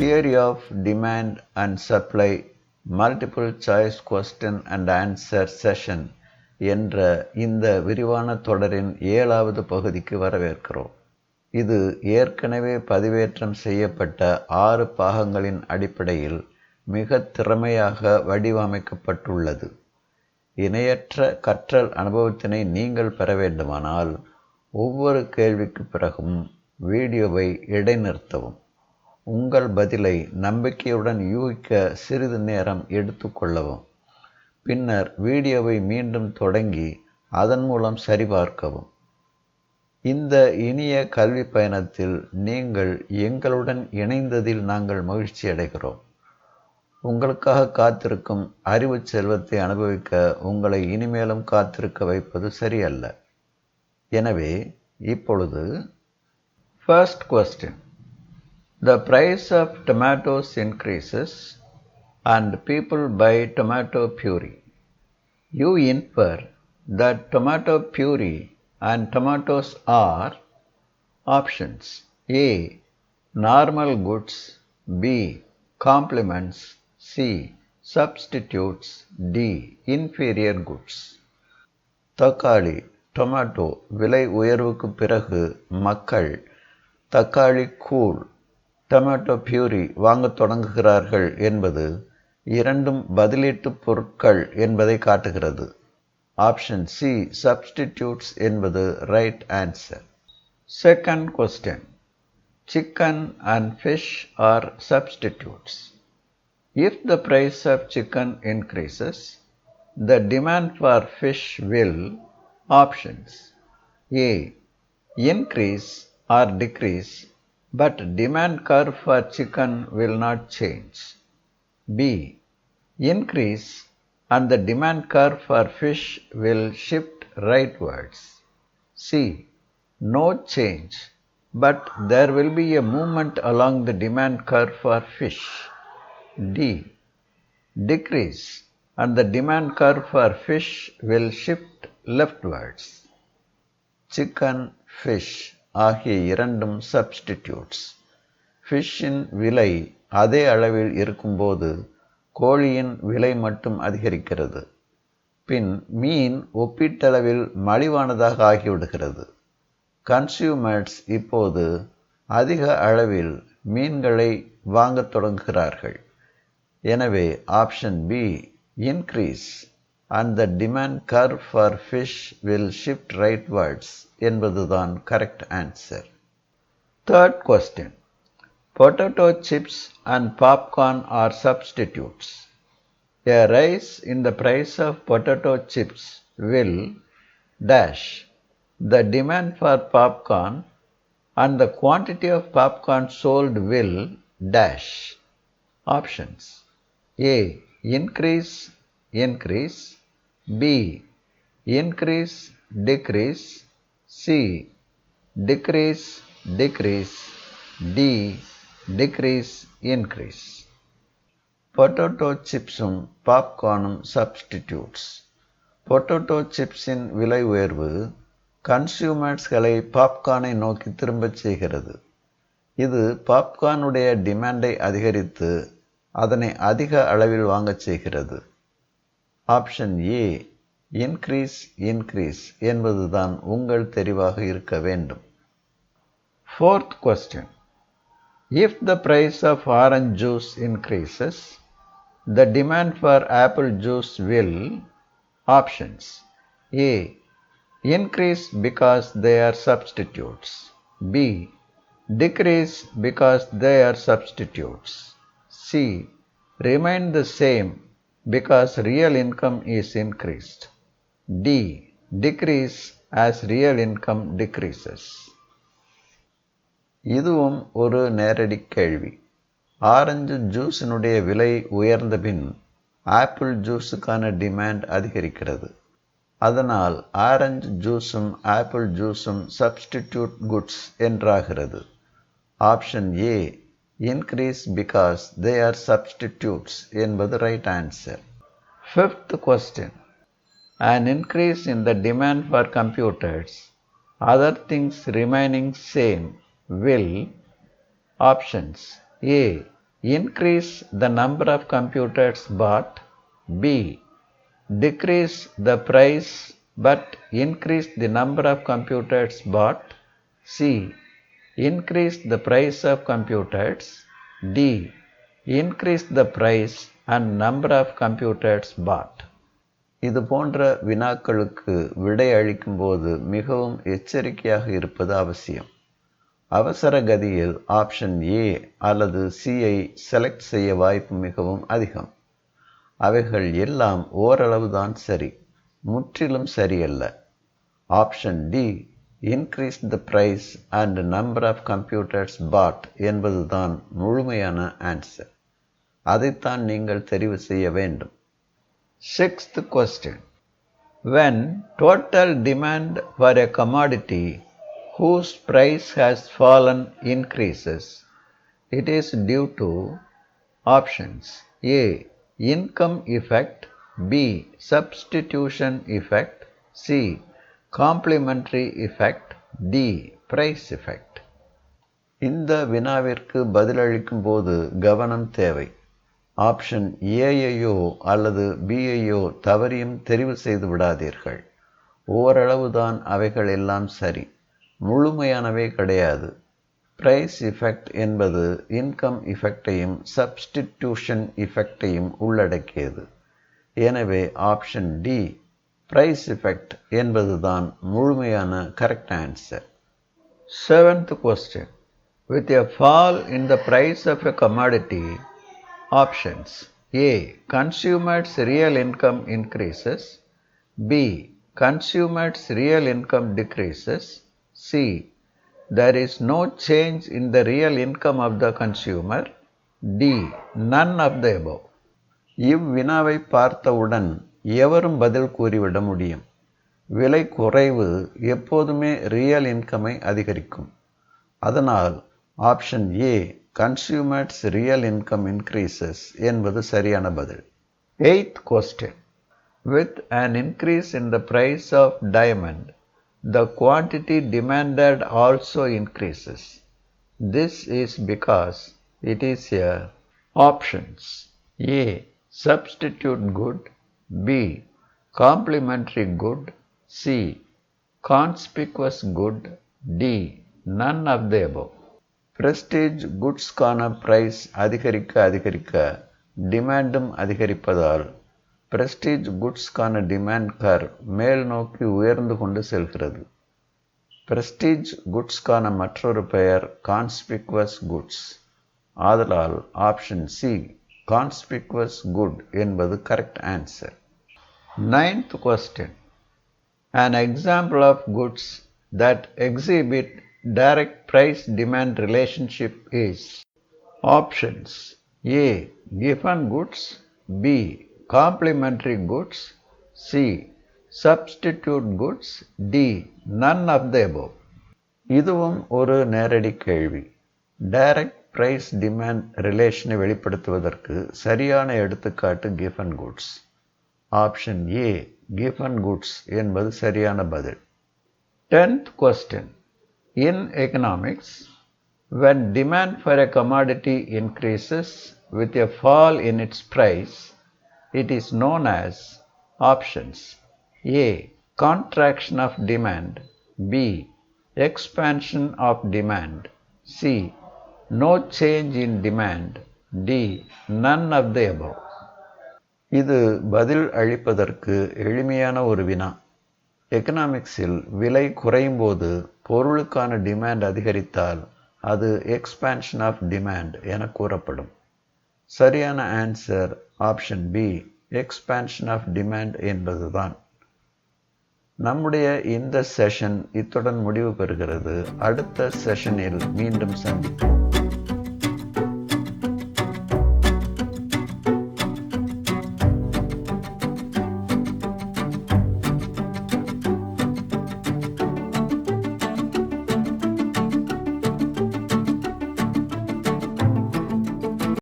Theory of Demand and Supply Multiple Choice Question and Answer Session என்ற இந்த விரிவான தொடரின் ஏழாவது பகுதிக்கு வரவேற்கிறோம். இது ஏற்கனவே பதிவேற்றம் செய்யப்பட்ட ஆறு பாகங்களின் அடிப்படையில் மிக திறமையாக வடிவமைக்கப்பட்டுள்ளது. இணையற்ற கற்றல் அனுபவத்தினை நீங்கள் பெற வேண்டுமானால் ஒவ்வொரு கேள்விக்கு பிறகும் வீடியோவை இடைநிறுத்தவும். உங்கள் பதிலை நம்பிக்கையுடன் யூகிக்க சிறிது நேரம் எடுத்துக்கொள்ளவும் பின்னர் வீடியோவை மீண்டும் தொடங்கி அதன் மூலம் சரிபார்க்கவும். இந்த இனிய கல்வி பயணத்தில் நீங்கள் எங்களுடன் இணைந்ததில் நாங்கள் மகிழ்ச்சி அடைகிறோம். உங்களுக்காக காத்திருக்கும் அறிவு செல்வத்தை அனுபவிக்க உங்களை இனிமேலும் காத்திருக்க வைப்பது சரியல்ல. எனவே இப்பொழுது first question The price of tomatoes increases and people buy tomato puree. You infer that tomato puree and tomatoes are options A. Normal goods, B. Complements, C. Substitutes, D. Inferior goods. தக்காளி tomato விலை உயர்வுக்கு பிறகு மக்கள் தக்காளி கூழ் tomato பியூரி வாங்கத் தொடங்குகிறார்கள் என்பது இரண்டும் பதிலீட்டு பொருட்கள் என்பதை காட்டுகிறது ஆப்ஷன் சி சப்ஸ்டிடியூட்ஸ் என்பது right answer second question chicken and fish are substitutes if the price of chicken increases the demand for fish will options A increase or decrease but demand curve for chicken will not change. B. Increase and the demand curve for fish will shift rightwards. C. No change, but there will be a movement along the demand curve for fish. D. Decrease and the demand curve for fish will shift leftwards. Chicken, fish, ஆகிய இரண்டும் substitutes ஃபிஷ்ஷின் விலை அதே அளவில் இருக்கும்போது கோழியின் விலை மட்டும் அதிகரிக்கிறது. பின் மீன் ஒப்பீட்டளவில் மலிவானதாக ஆகிவிடுகிறது. கன்சியூமர்ஸ் இப்போது அதிக அளவில் மீன்களை வாங்கத் தொடங்குகிறார்கள். எனவே option B increase and the demand curve for fish will shift rightwards என்பதுதான் correct answer third question potato chips and popcorn are substitutes a rise in the price of potato chips will dash the demand for popcorn and the quantity of popcorn sold will dash options A increase increase B. Increase, decrease C. Decrease, decrease D. Decrease, increase potato சிப்ஸும் பாப்கார்னும் substitutes potato சிப்ஸின் விலை உயர்வு கன்சியூமர்ஸ்களை பாப்கார்னை நோக்கி திரும்பச் செய்கிறது இது பாப்கார்னுடைய டிமாண்டை அதிகரித்து அதனை அதிக அளவில் வாங்கச் செய்கிறது ஆப்ஷன் ஏ இன்க்ரீஸ் இன்க்ரீஸ் என்பதுதான் உங்கள் தெரிவாக இருக்க வேண்டும் fourth question if the price of orange juice increases the demand for apple juice will options A increase because they are substitutes B decrease because they are substitutes C remain the same because real income is increased. D. Decrease as real income decreases. இதுவும் ஒரு நேரடி கேள்வி orange ஜூஸினுடைய விலை உயர்ந்த பின் apple ஜூஸுக்கான demand அதிகரிக்கிறது அதனால் orange ஜூஸும் apple ஜூஸும் சப்ஸ்டிடியூட் குட்ஸ் என்றாகிறது option A increase because they are substitutes என்பது right answer. Fifth question. An increase in the demand for computers, other things remaining same will options A. increase the number of computers bought b decrease the price but increase the number of computers bought c increase the price of computers. D. increase the price and number of computers bought. இது போன்ற வினாக்களுக்கு விடை அளிக்கும்போது மிகவும் எச்சரிக்கையாக இருப்பது அவசியம். அவசர கதியில் ஆப்ஷன் ஏ அல்லது சியை செலக்ட் செய்ய வாய்ப்பு மிகவும் அதிகம். அவைகள் எல்லாம் ஓரளவுதான் சரி. முற்றிலும் சரியல்ல. Option D increase the price and number of computers bought என்பதுதான் முழுமையான ஆன்சர் அதைத்தான் நீங்கள் தெரிவு செய்ய வேண்டும் sixth question when total demand for a commodity whose price has fallen increases it is due to options a income effect b substitution effect c Complementary effect D price effect இந்த வினாவிற்கு பதிலளிக்கும் போது கவனம் தேவை. ஆப்ஷன் ஏயையோ அல்லது பியையோ தவறியும் தெரிவு செய்து விடாதீர்கள். ஓரளவுதான் அவைகள் எல்லாம் சரி. முழுமையானவை கிடையாது. பிரைஸ் இஃபெக்ட் என்பது இன்கம் இஃபெக்டையும் சப்ஸ்டிடியூஷன் இஃபெக்டையும் உள்ளடக்கியது. எனவே ஆப்ஷன் டி பிரைஸ் இஃபெக்ட் என்பதுதான் முழுமையான correct answer seventh question with a fall in the price of a commodity Options A. Consumers' real income increases. B. Consumers' real income decreases. C. There is no change in the real income of the consumer. D. None of the above. இவ்வினாவை பார்த்தவுடன் எவரும் பதில் கூறிவிட முடியும் விலை குறைவு எப்போதுமே real இன்கமை அதிகரிக்கும் அதனால் option A consumers real income increases என்பது சரியான பதில் eighth question with an increase in the price of diamond the quantity demanded also increases this is because it is a options A substitute good B complementary good C conspicuous good D none of the above prestige குட்ஸ்க்கான price அதிகரிக்க அதிகரிக்க டிமாண்டும் அதிகரிப்பதால் prestige குட்ஸ்க்கான demand கர் மேல் நோக்கி உயர்ந்து கொண்டு செல்கிறது. Prestige குட்ஸ்க்கான மற்றொரு பெயர் கான்ஸ்பிக்வஸ் குட்ஸ் ஆதலால் ஆப்ஷன் சி கான்ஸ்பிக்வஸ் குட் என்பது correct answer Ninth question an example of goods that exhibit direct price demand relationship is options A. Given goods B. Complementary goods C. Substitute goods D. None of the above இதுவும் ஒரு நேரடி கேள்வி direct price demand ரிலேஷனை வெளிப்படுத்துவதற்கு சரியான எடுத்துக்காட்டு Giffen goods option A கிஃபன் goods என்பது சரியான பதில் tenth question in economics when demand for a commodity increases with a fall in its price, it is known as options A. Contraction of demand, B. Expansion of demand, C. No change in demand, D. None of the above. இது பதில் அளிப்பதற்கு எளிமையான ஒரு வினா. எக்கனாமிக்ஸில் விலை குறையும் போது பொருளுக்கான டிமாண்ட் அதிகரித்தால் அது எக்ஸ்பேன்ஷன் ஆஃப் டிமாண்ட் என கூறப்படும். சரியான answer option B expansion of demand என்பதுதான். நம்முடைய இந்த செஷன் இத்துடன் முடிவு பெறுகிறது. அடுத்த செஷனில் மீண்டும் சந்திப்போம்.